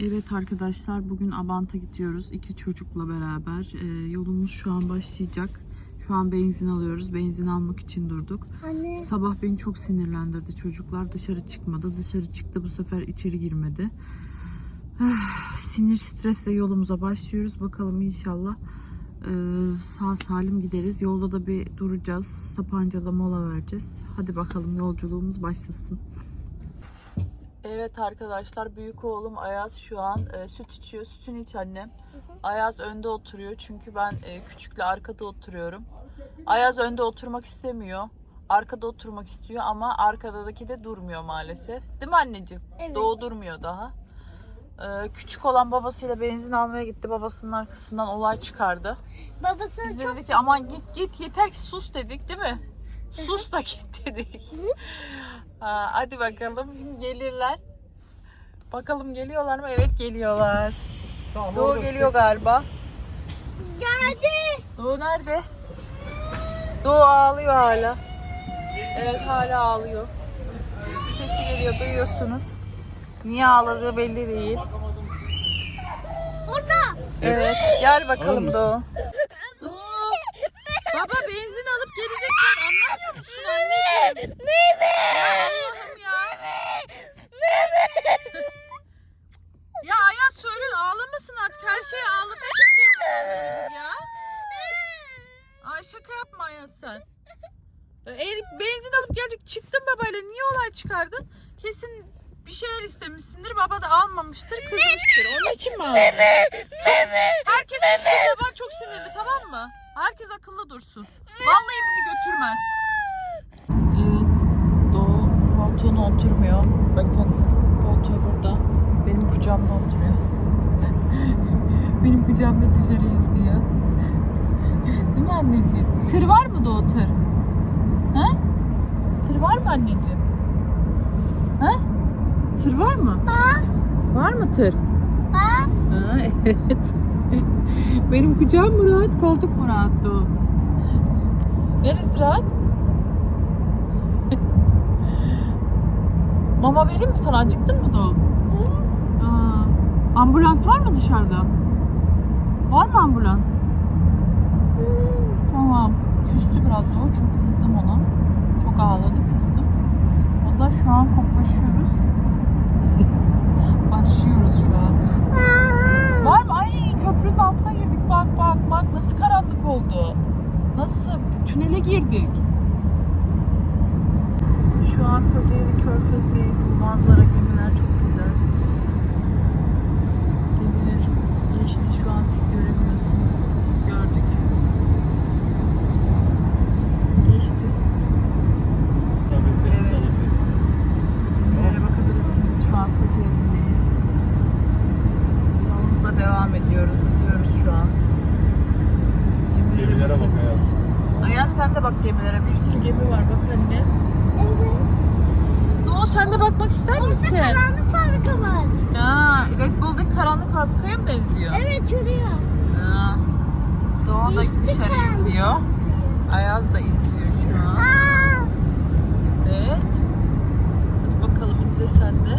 Evet arkadaşlar bugün Abant'a gidiyoruz. İki çocukla beraber. Ee, yolumuz şu an başlayacak. Şu an benzin alıyoruz. Benzin almak için durduk. Anne. Sabah beni çok sinirlendirdi. Çocuklar dışarı çıkmadı. Dışarı çıktı bu sefer içeri girmedi. Ah, Sinir stresle yolumuza başlıyoruz. Bakalım inşallah e, sağ salim gideriz. Yolda da bir duracağız. Sapanca'da mola vereceğiz. Hadi bakalım yolculuğumuz başlasın. Evet arkadaşlar büyük oğlum Ayaz şu an e, süt içiyor. Sütünü iç annem. Ayaz önde oturuyor çünkü ben e, küçükle arkada oturuyorum. Ayaz önde oturmak istemiyor. Arkada oturmak istiyor ama arkadaki de durmuyor maalesef. Değil mi anneciğim? Evet. Doğu durmuyor daha. E, küçük olan babasıyla benzin almaya gitti. Babasının arkasından olay çıkardı. Babası Biz de çok dedik ki aman git git yeter ki sus dedik değil mi? Sus da git dedik. Ha, hadi bakalım gelirler. Bakalım geliyorlar mı? Evet geliyorlar. Doğu geliyor galiba. geldi. Doğu nerede? Doğu ağlıyor hala. Evet hala ağlıyor. Sesi geliyor duyuyorsunuz. Niye ağladığı belli değil. Orada. Evet gel bakalım? Doğu. Doğu. Baba benzin alıp gelecek sen anlamıyor musun Ya Allah'ım ya. Ya Ayaz söyle ağlamasın artık her şeye ağlatacak diye ya. Ay şaka yapma Ayaz sen. Eğer benzin alıp geldik çıktın babayla niye olay çıkardın? Kesin bir şeyler istemişsindir baba da almamıştır kızmıştır. Onun için mi ağladın? Çok, herkes sussun baban çok sinirli tamam mı? Herkes akıllı dursun. Vallahi bizi götürmez. Evet. Doğu koltuğuna oturmuyor. Bakın koltuğu burada. Benim kucağımda oturuyor. Benim kucağımda dışarı izliyor. Değil mi anneciğim? Tır var mı Doğu tır? Ha? Tır var mı anneciğim? Ha? Tır var mı? Var mı tır? Ha? Ha, evet. Benim kucağım mı rahat, koltuk mu rahat Doğu? Neresi rahat? Mama vereyim mi sana? Acıktın mı Doğu? Aa, ambulans var mı dışarıda? Var mı ambulans? Tamam. Küstü biraz Doğu çünkü kızdım ona. Çok ağladı kızdım. O da şu an koklaşıyoruz. Barışıyoruz şu an. Var mı? Ay köprünün altına girdik. Bak bak bak nasıl karanlık oldu. Nasıl? Tünele girdik. Şu an Kocaeli Körfez'deyiz. Manzara gemiler çok güzel. Gemiler geçti şu an siz göremiyorsunuz. Biz gördük. Geçti. Evet. Gemilere bakabilirsiniz. Şu an Kocaeli'ndeyiz. Yolumuza devam ediyoruz. Gidiyoruz şu an. Gemilere bak bakıyoruz. hayatım. Ayaz sen de bak gemilere. Bir sürü gemi var bak anne. Evet. Doğu sen de bakmak ister misin? Karanlık fabrika var. Ya Red Bull'daki karanlık fabrikaya mı benziyor? Evet şuraya. Ha. Doğu da İşte dışarı karanlık. izliyor. Ayaz da izliyor şu an. Aa, Evet. Hadi bakalım izle sen de.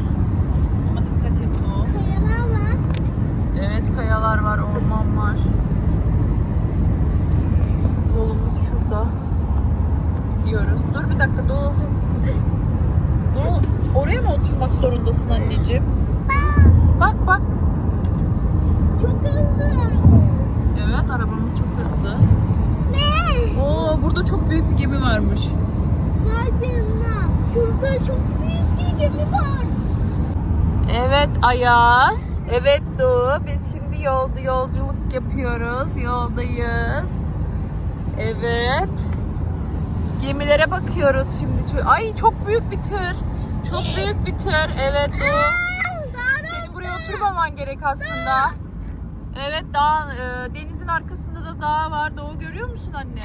Ama dikkat et Doğu. kayalar var. Evet kayalar var, orman var. Yolumuz şurada. Gidiyoruz. Dur bir dakika Doğu. Doğu oraya mı oturmak zorundasın anneciğim? Bak bak. Çok hızlı arabamız. Evet arabamız çok hızlı. Ne? Oo burada çok büyük bir gemi varmış. Harcına. Şurada çok büyük bir gemi var. Evet Ayaz. Evet Doğu. Biz şimdi yolda yolculuk yapıyoruz. Yoldayız. Evet. Gemilere bakıyoruz şimdi. Ay çok büyük bir tır. Çok büyük bir tır. Evet Doğu. Senin buraya oturmaman gerek aslında. Evet dağ, e, denizin arkasında da dağ var. Doğu görüyor musun anne?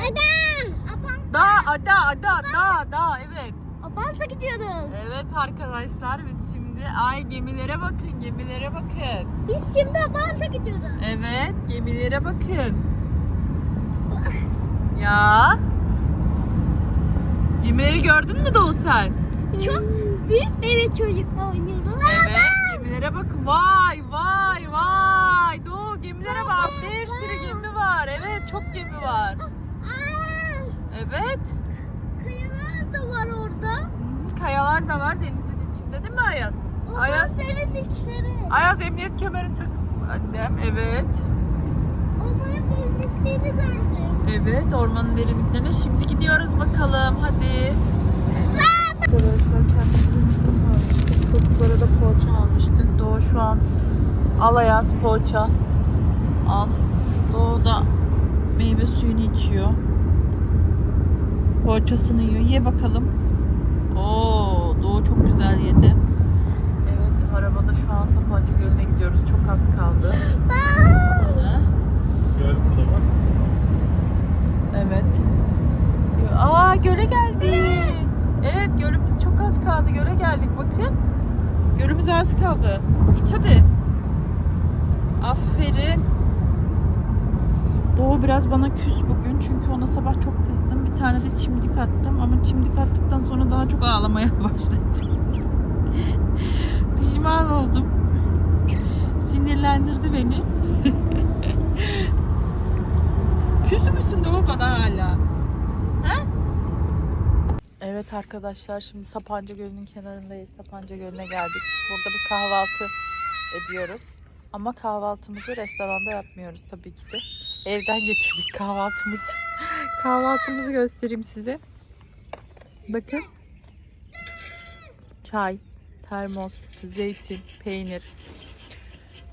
Apan, Dağ, ada, ada, dağ, dağ. Evet. Apansa gidiyoruz. Evet arkadaşlar biz şimdi ay gemilere bakın gemilere bakın. Biz şimdi Apansa gidiyoruz. Evet gemilere bakın. Ya. Gemileri gördün mü Doğu sen? Çok büyük bebek çocukla oynuyoruz. Evet gemilere bakın. Vay Vay vay. Doğu gemilere bak. Bir sürü gemi var. Evet çok gemi var. Aa, Evet. kayalar da var orada. Kayalar da var denizin içinde değil mi Ayaz? Onlar Ayaz. senin dikleri. Ayaz emniyet kemerini takıp annem evet. Onların bildiklerini gördüm. Evet ormanın derinliklerine şimdi gidiyoruz bakalım hadi. Arkadaşlar kendimize simit almıştık. Çocuklara da poğaça almıştık. Doğu şu an alayaz poğaça. Al. Doğu da meyve suyunu içiyor. Poğaçasını yiyor. Ye bakalım. Oo, Doğu çok güzel yedi. Evet arabada şu an Sapanca Gölü'ne gidiyoruz. Çok az kaldı. Ha? Evet. Aa göle geldik. Evet gölümüz çok az kaldı. Göle geldik bakın. Gölümüz az kaldı. İç hadi. Aferin. Doğu biraz bana küs bugün çünkü ona sabah çok kızdım. Bir tane de çimdik attım ama çimdik attıktan sonra daha çok ağlamaya başladı. Pişman oldum. Sinirlendirdi beni. Küs müsün Doğu bana hala? He? Evet arkadaşlar şimdi Sapanca Gölü'nün kenarındayız. Sapanca Gölü'ne geldik. Burada bir kahvaltı ediyoruz. Ama kahvaltımızı restoranda yapmıyoruz tabii ki de. Evden getirdik kahvaltımızı. kahvaltımızı göstereyim size. Bakın. Çay, termos, zeytin, peynir,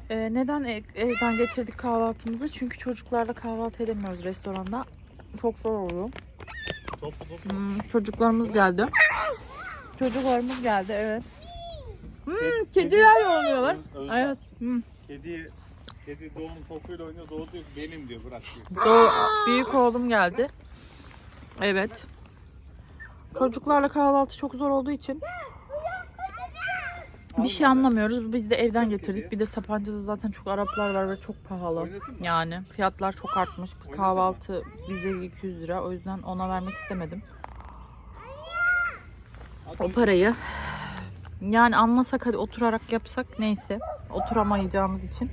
ee, neden ev- evden getirdik kahvaltımızı? Çünkü çocuklarla kahvaltı edemiyoruz restoranda. Çok zor toplu. Hmm, çocuklarımız geldi. Çocuklarımız geldi evet. Hmm, kediler yoruluyorlar. Özlem, Evet. Hmm. Kedi, kedi Doğu'nun topuyla oynuyor. Doğu diyor benim diyor bırak diyor. Doğu, büyük oğlum geldi. Evet. Çocuklarla kahvaltı çok zor olduğu için bir şey anlamıyoruz. Biz de evden getirdik. Bir de Sapanca'da zaten çok Araplar var ve çok pahalı. Yani fiyatlar çok artmış. Bir kahvaltı 150-200 lira. O yüzden ona vermek istemedim. O parayı. Yani anlasak hadi oturarak yapsak neyse. Oturamayacağımız için.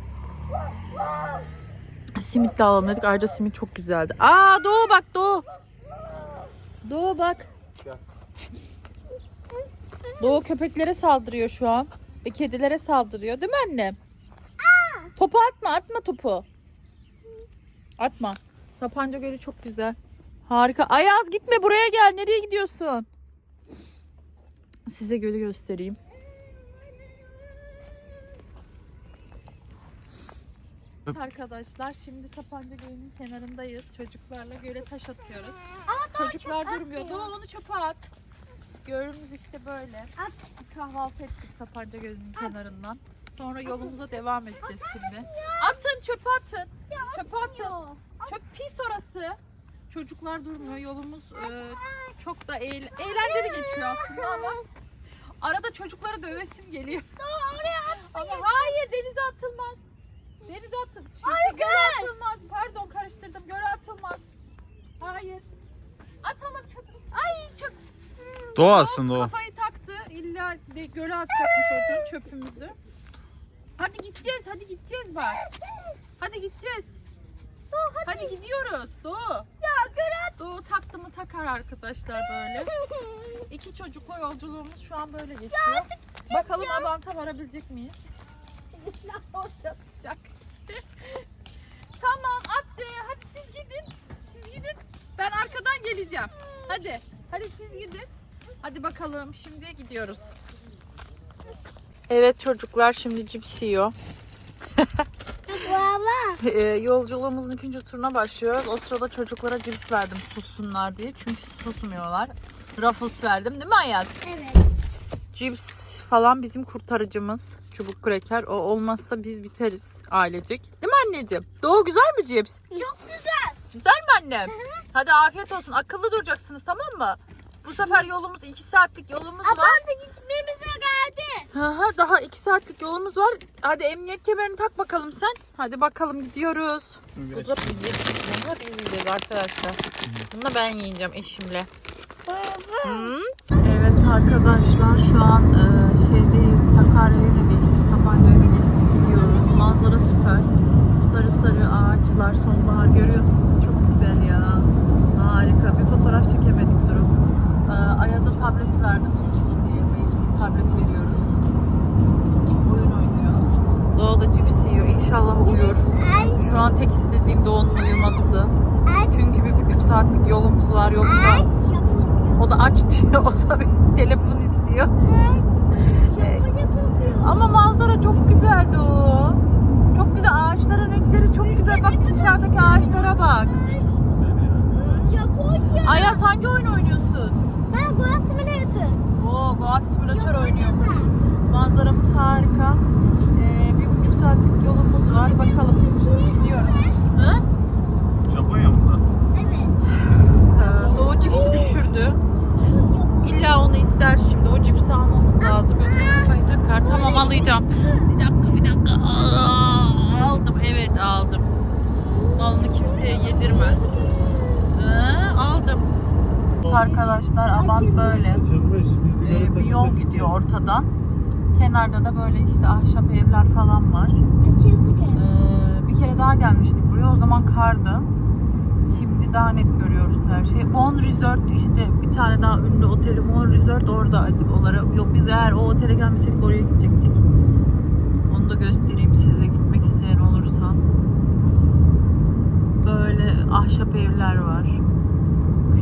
Simit de alalım dedik. Ayrıca simit çok güzeldi. Aa Doğu bak Doğu. Doğu bak. Gel. Doğu köpeklere saldırıyor şu an. Ve kedilere saldırıyor değil mi annem? Topu atma atma topu. Atma. Sapanca Gölü çok güzel. Harika. Ayaz gitme buraya gel. Nereye gidiyorsun? Size gölü göstereyim. Arkadaşlar şimdi Sapanca Gölü'nün kenarındayız. Çocuklarla göle taş atıyoruz. Çocuklar durmuyor. Doğu onu çöpe at. Gölümüz işte böyle. Kahvaltı ettik Sapanca Gölü'nün kenarından. Sonra yolumuza devam edeceğiz şimdi. Atın çöpe atın. Çöpe atın. Çok pis orası. Çocuklar durmuyor. Yolumuz e, çok da eğl- eğlenceli geçiyor aslında ama arada çocuklara dövesim geliyor. Ama hayır denize atılmaz. Denize atıl. Çünkü göle atılmaz. Pardon karıştırdım. Göle atılmaz. Hayır. Atalım çöp. Ay çöp. Doğu aslında o. Kafayı taktı. İlla de göle atacakmış o çöpümüzü. Hadi gideceğiz. Hadi gideceğiz bak. Hadi gideceğiz. Hadi gidiyoruz. Doğu. Ya göre Doğu taktı mı takar arkadaşlar böyle. İki çocukla yolculuğumuz şu an böyle geçiyor. Bakalım Abant'a varabilecek miyiz? Olacak. tamam attı. Hadi siz gidin. Siz gidin. Ben arkadan geleceğim. Hadi. Hadi siz gidin. Hadi bakalım. Şimdi gidiyoruz. Evet çocuklar şimdi cips yiyor. Baba. Ee, yolculuğumuzun ikinci turuna başlıyoruz. O sırada çocuklara cips verdim sussunlar diye. Çünkü susmuyorlar. Ruffles verdim değil mi Hayat? Evet. Cips falan bizim kurtarıcımız. Çubuk kreker. O olmazsa biz biteriz ailecek. Değil mi anneciğim? Doğu güzel mi cips? Çok güzel. Güzel mi annem? Hadi afiyet olsun. Akıllı duracaksınız tamam mı? Bu sefer yolumuz 2 saatlik yolumuz var. Abla gitmemize geldi. Hı daha 2 saatlik yolumuz var. Hadi emniyet kemerini tak bakalım sen. Hadi bakalım gidiyoruz. Evet. Bu da bizim. Bu da biz yiyeceğiz arkadaşlar. Bunu da ben yiyeceğim eşimle. Evet arkadaşlar şu an e, şeydeyiz. Sakarya'yı da geçtik. Sapanca'yı da geçtik. Gidiyoruz. Manzara süper. Sarı sarı ağaçlar, sonbahar görüyorsunuz. Çok güzel ya. Harika. Bir fotoğraf çekemedik. Ee, Ayaz'a tablet verdim sussun diye. Mecbur tablet veriyoruz. Oyun oynuyor. Doğa da cips yiyor. İnşallah uyur. Şu an tek istediğim Doğu'nun uyuması. Çünkü bir buçuk saatlik yolumuz var yoksa o da aç diyor. O da bir telefon istiyor. Ama manzara çok güzeldi o. Çok güzel. Ağaçların renkleri çok güzel. Bak dışarıdaki ağaçlara bak. Ayaz hangi oyun oynuyorsun? Ben Goa Simulator. Oo Goat Simulator oynuyor. Japonya'da. Manzaramız harika. Ee, bir buçuk saatlik yolumuz var. Bakalım gidiyoruz. Hı? Japonya mı? Evet. Ee, Doğu cipsi düşürdü. İlla onu ister şimdi. O cipsi almamız lazım. Yoksa kafayı takar. Tamam alacağım. Bir dakika bir dakika. Aa, aldım. Evet aldım. Malını kimseye yedirmez. Ee, aldım. Arkadaşlar Abant böyle. Açılmış. Biz Ee, bir yol gidiyor ortadan. Kenarda da böyle işte ahşap evler falan var. Ee, bir kere daha gelmiştik buraya. O zaman kardı. Şimdi daha net görüyoruz her şeyi. Von Resort işte bir tane daha ünlü oteli Von Resort orada olarak. Yok biz eğer o otele gelmeseydik oraya gidecektik. Onu da göstereyim size gitmek isteyen olursa. Böyle ahşap evler var.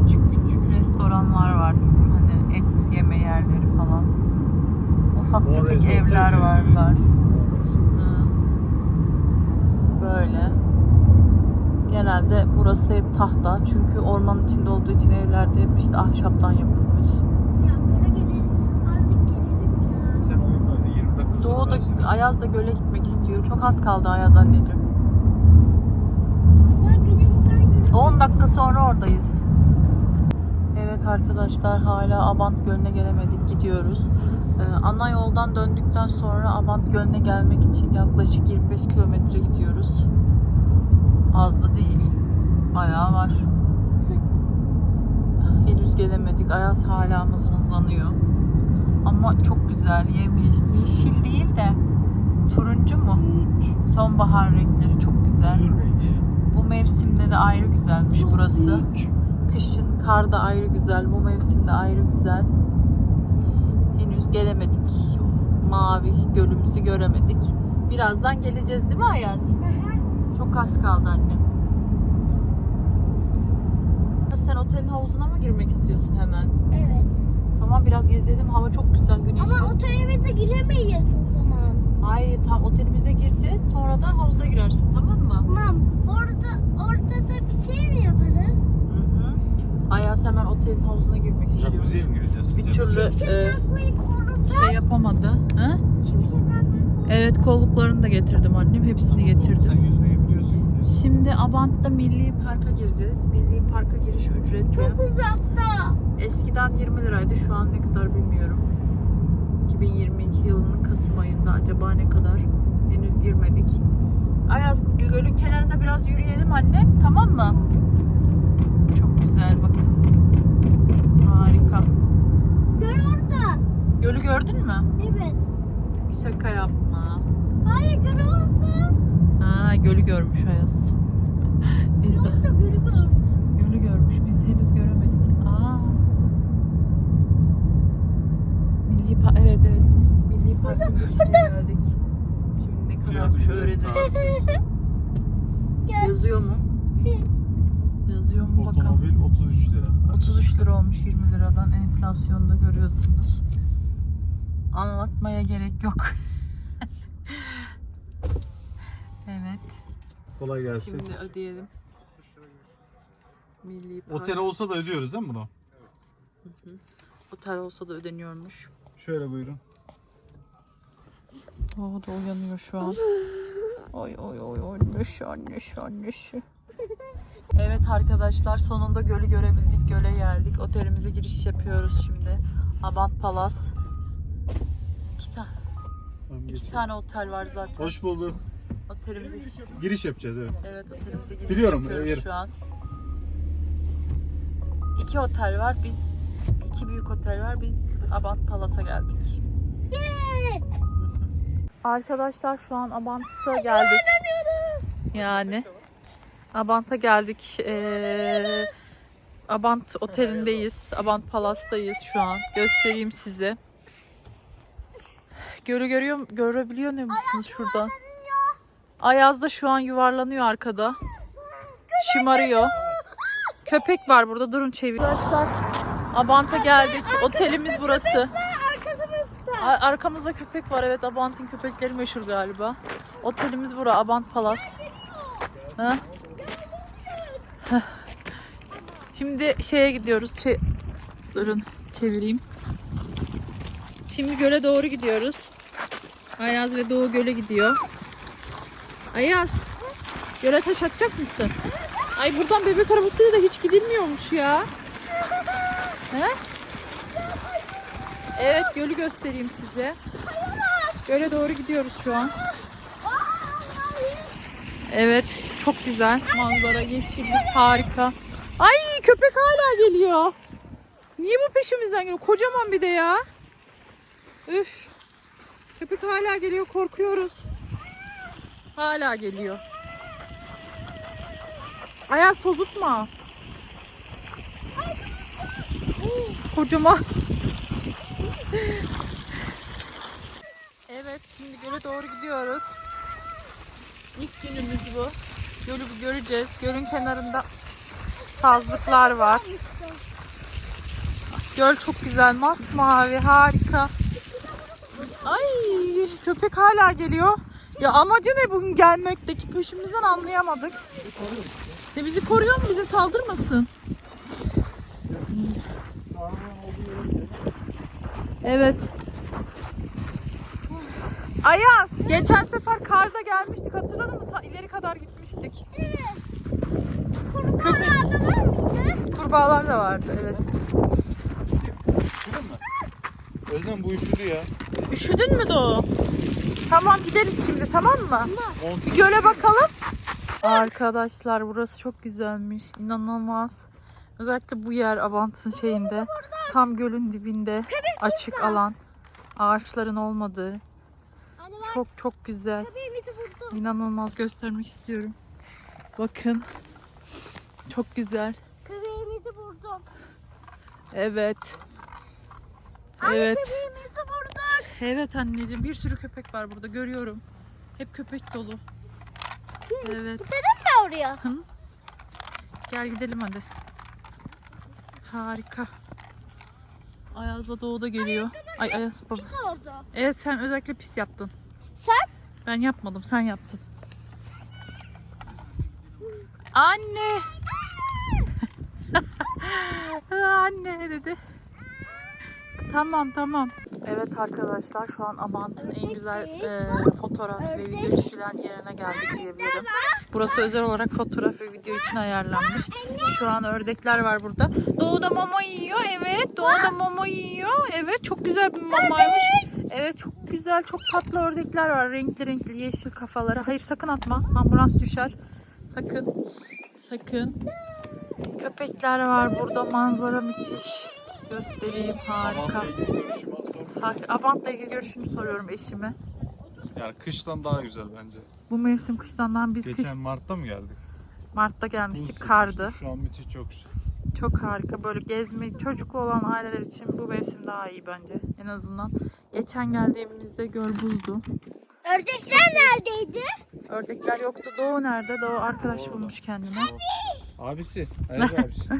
Küçük küçük restoranlar var. Hani et yeme yerleri falan. Ufak Von tefek evler var gibi. var. Hı. Böyle. Genelde burası hep tahta. Çünkü ormanın içinde olduğu için evlerde hep işte ahşaptan yapılmış. Ya böyle gelelim. Artık gelelim ya. Sen oyun oyna 20 dakika sonra Doğu da ben seni- Ayaz da göle gitmek istiyor. Çok az kaldı Ayaz anneciğim. Ben güneşten güneş. 10 dakika sonra oradayız. Evet arkadaşlar hala Abant Gölü'ne gelemedik. Gidiyoruz. Ee, ana yoldan döndükten sonra Abant Gölü'ne gelmek için yaklaşık 25 kilometre gidiyoruz. Az da değil. Bayağı var. Henüz gelemedik. Ayaz hala mızmızlanıyor. Ama çok güzel. Yemyeşil. Yeşil değil de turuncu mu? Sonbahar renkleri çok güzel. Bu mevsimde de ayrı güzelmiş burası. Kışın kar da ayrı güzel. Bu mevsimde ayrı güzel. Henüz gelemedik. Mavi gölümüzü göremedik. Birazdan geleceğiz değil mi Ayaz? Hı hı. Çok az kaldı anne. Sen otelin havuzuna mı girmek istiyorsun hemen? Evet. Tamam biraz gezelim. Hava çok güzel güneşli. Ama otelimize giremeyiz o zaman. Hayır tam otelimize gireceğiz. Sonra da havuza girersin tamam mı? Tamam. Orada orada da bir şey mi yaparız? Hı hı. Ayaz hemen otelin havuzuna girmek istiyor. Jacuzziye mi gireceğiz? Bir türlü e, şey yapamadı. Korudu. Evet kolluklarını da getirdim annem. Hepsini Sen getirdim. yüzmeyi biliyorsun ki. Şimdi Abant'ta Milli Park'a gireceğiz. Milli Park'a giriş ücretli. Çok uzakta. Eskiden 20 liraydı. Şu an ne kadar bilmiyorum. 2022 yılının Kasım ayında acaba ne kadar? Henüz girmedik. Ayaz gölün kenarında biraz yürüyelim anne. Tamam mı? Çok güzel bak. Harika. Gör orada. Gölü gördün mü? Evet. Şaka yapma. Hayır gör orada. Ha, gölü görmüş Ayaz. Biz de Orada gölü gördüm. gölü görmüş. Biz henüz göremedik. Aa. Milli Park evet evet. Milli Park'ın girişine geldik. Şimdi ne Fiyatı öğrenelim. Yazıyor mu? Yazıyor mu bakalım. Otomobil 33 lira. 33 lira olmuş 20 liradan enflasyonda görüyorsunuz. Anlatmaya gerek yok. evet. Kolay gelsin. Şimdi ödeyelim. Milli Park. Otel olsa da ödüyoruz değil mi bunu? Otel olsa da ödeniyormuş. Şöyle buyurun. O da uyanıyor şu an. Oy oy oy oy neşe neşe neşe. Evet arkadaşlar sonunda gölü görebildik. Göle geldik. Otelimize giriş yapıyoruz şimdi. Abant Palas. Tamam, iki geçelim. tane otel var zaten. Hoş bulduk. Otelimize Giriş yapacağız evet. Evet otelimize giriş Biliyorum, yapıyoruz yerim. şu an. İki otel var. Biz iki büyük otel var. Biz Abant Palas'a geldik. Arkadaşlar şu an Abant'a geldik. Yani Abant'a geldik. Ee, Abant otelindeyiz. Abant Palas'tayız şu an. Göstereyim size. Görü görüyor görebiliyor musunuz şuradan? Ayaz da şu an yuvarlanıyor arkada. Şımarıyor. Köpek var burada. Durun çevir. Arkadaşlar Abant'a geldik. Otelimiz burası. Arkasımızda. A- Arkamızda köpek var. Evet Abant'ın köpekleri meşhur galiba. Otelimiz bura. Abant Palas. Ha? Şimdi şeye gidiyoruz. Çe- Durun çevireyim. Şimdi göle doğru gidiyoruz. Ayaz ve Doğu göle gidiyor. Ayaz. Göle taş atacak mısın? Ay buradan bebek arabasıyla da hiç gidilmiyormuş ya. He? Evet gölü göstereyim size. Göle doğru gidiyoruz şu an. Evet çok güzel manzara yeşillik harika. Ay köpek hala geliyor. Niye bu peşimizden geliyor? Kocaman bir de ya. Üf. Köpek hala geliyor korkuyoruz. Hala geliyor. Ayaz tozutma. Kocaman. Evet şimdi göle doğru gidiyoruz. İlk günümüz bu. Gölü göreceğiz. Gölün kenarında sazlıklar var. Göl çok güzel. Masmavi harika. Ay köpek hala geliyor. Ya amacı ne bugün gelmekteki peşimizden anlayamadık. Ne bizi koruyor mu? Bize saldırmasın. Evet. Ayaz, geçen sefer karda gelmiştik hatırladın mı? Ta ileri kadar gitmiştik. Köpek. Kurbağalar da vardı evet. Üşüdün mü? Özlem bu üşüdü ya. Üşüdün mü Doğu? Tamam gideriz şimdi tamam mı? Bir göle bakalım. Arkadaşlar burası çok güzelmiş. inanılmaz. Özellikle bu yer Abant'ın şeyinde. Tam gölün dibinde. Açık alan. Ağaçların olmadığı. Çok çok güzel. İnanılmaz göstermek istiyorum. Bakın. Çok güzel. Köpeğimizi vurduk. Evet. Evet. köpeğimizi vurduk. Evet anneciğim bir sürü köpek var burada görüyorum. Hep köpek dolu. Evet. Ne oraya? Hı? Gel gidelim hadi. Harika. Ayaz'la Doğu da geliyor. Ay Ayaz baba. Oldu? Evet sen özellikle pis yaptın. Sen? Ben yapmadım sen yaptın. Anne. Anne dedi. Tamam tamam. Evet arkadaşlar şu an Abant'ın en güzel e, fotoğraf ve video çekilen yerine geldik diyebilirim. Burası özel olarak fotoğraf ve video için ayarlanmış. Şu an ördekler var burada. Doğu da mama yiyor. Evet Doğu da mama yiyor. Evet çok güzel bir mamaymış. Evet çok güzel çok tatlı ördekler var. Renkli renkli yeşil kafaları. Hayır sakın atma. Ambulans düşer. Sakın. Sakın. Köpekler var burada. Manzara müthiş. Göstereyim harika. Abant'la ilgili görüşünü soruyorum eşime. Yani kıştan daha güzel bence. Bu mevsim kıştandan biz Geçen kış Mart'ta mı geldik? Mart'ta gelmiştik Buzlu kardı. kıştı. Şu an müthiş çok güzel. Çok harika. Böyle gezme, çocuklu olan aileler için bu mevsim daha iyi bence. En azından. Geçen geldiğimizde göl buzdu. Ördekler neredeydi? Ördekler yoktu. Doğu nerede? Doğu arkadaş bulmuş kendine. Abisi. Ayaz abisi.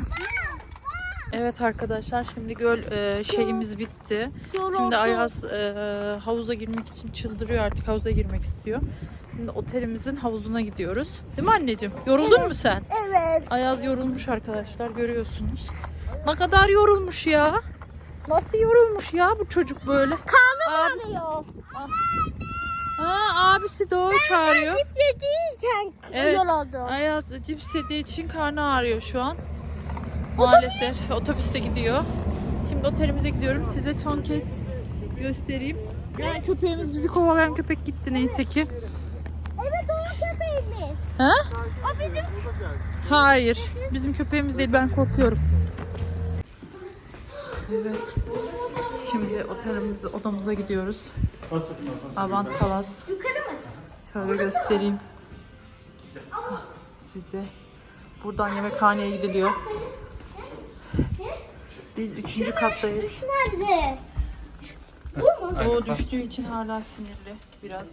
Evet arkadaşlar şimdi göl e, şeyimiz bitti. Şimdi Ayaz e, havuza girmek için çıldırıyor artık havuza girmek istiyor. Şimdi otelimizin havuzuna gidiyoruz. Değil mi anneciğim? Yoruldun mu sen? Evet. Ayaz yorulmuş arkadaşlar görüyorsunuz. Ne kadar yorulmuş ya. Nasıl yorulmuş ya bu çocuk böyle? Abi, Arıyor. ha, abisi Doğu çağırıyor. Dip yediyken Evet. yoruldum. Ayaz cips yediği için karnı ağrıyor şu an. Maalesef otobüste gidiyor. Şimdi otelimize gidiyorum. Size son kez göstereyim. Yani köpeğimiz bizi kovalayan köpek gitti neyse ki. Evet o köpeğimiz. Ha? O bizim Hayır. Bizim köpeğimiz değil. Ben korkuyorum. Evet. Şimdi otelimize, odamıza gidiyoruz. Avant Palace. yukarı mı? Şöyle göstereyim. Size. Buradan yemekhaneye gidiliyor. Biz üçüncü kattayız. Nerede? O düştüğü için hala sinirli biraz.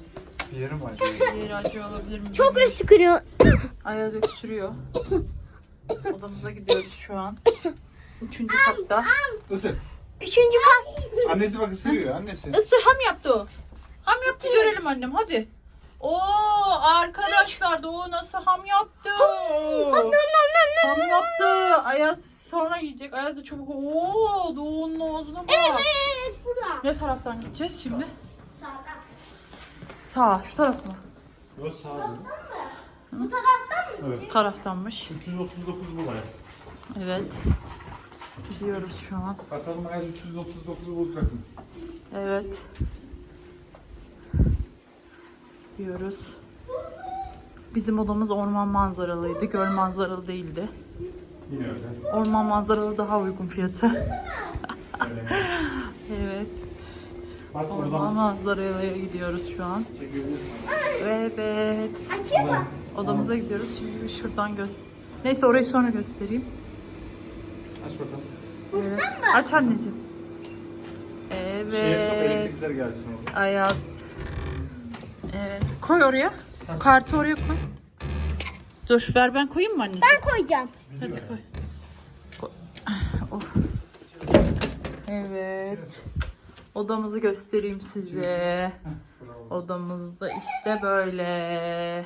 Bir yerim acıyor. Yeri acıyor olabilir mi? Çok ıskırıyor. Ayaz öksürüyor. Odamıza gidiyoruz şu an. Üçüncü katta. Isır. Üçüncü kat. Annesi bak ısırıyor annesi. Isır ham yaptı o. Ham yaptı görelim annem hadi. Oo arkadaşlar Doğu nasıl ham yaptı? ham yaptı. Ayaz sonra yiyecek. Ayaz da çabuk. Oo Doğu'nun ağzına bak. Evet burada. Ne taraftan gideceğiz şimdi? Sağdan. Sağ şu taraf mı? Yok sağ olun. Bu taraftan mı? Evet. Taraftanmış. 339 bu var. Evet. Gidiyoruz şu an. Bakalım Ayaz 339'u bulacak mı? Evet. Gidiyoruz. Bizim odamız orman manzaralıydı. Göl manzaralı değildi. Yine öyle. Orman manzaralı daha uygun fiyatı. evet. Bak Orman manzaraya gidiyoruz şu an. Evet. Odamıza gidiyoruz. Şimdi şuradan göz. Neyse orayı sonra göstereyim. Aç bakalım. Evet. Aç anneciğim. Şeye sok Evet. elektrikler gelsin orada. Ayaz. Evet. Koy oraya. Kartı oraya koy. Dur ver ben koyayım mı anneciğim? Ben koyacağım. Hadi koy. Koy. Of. Evet. Odamızı göstereyim size. Odamızda işte böyle.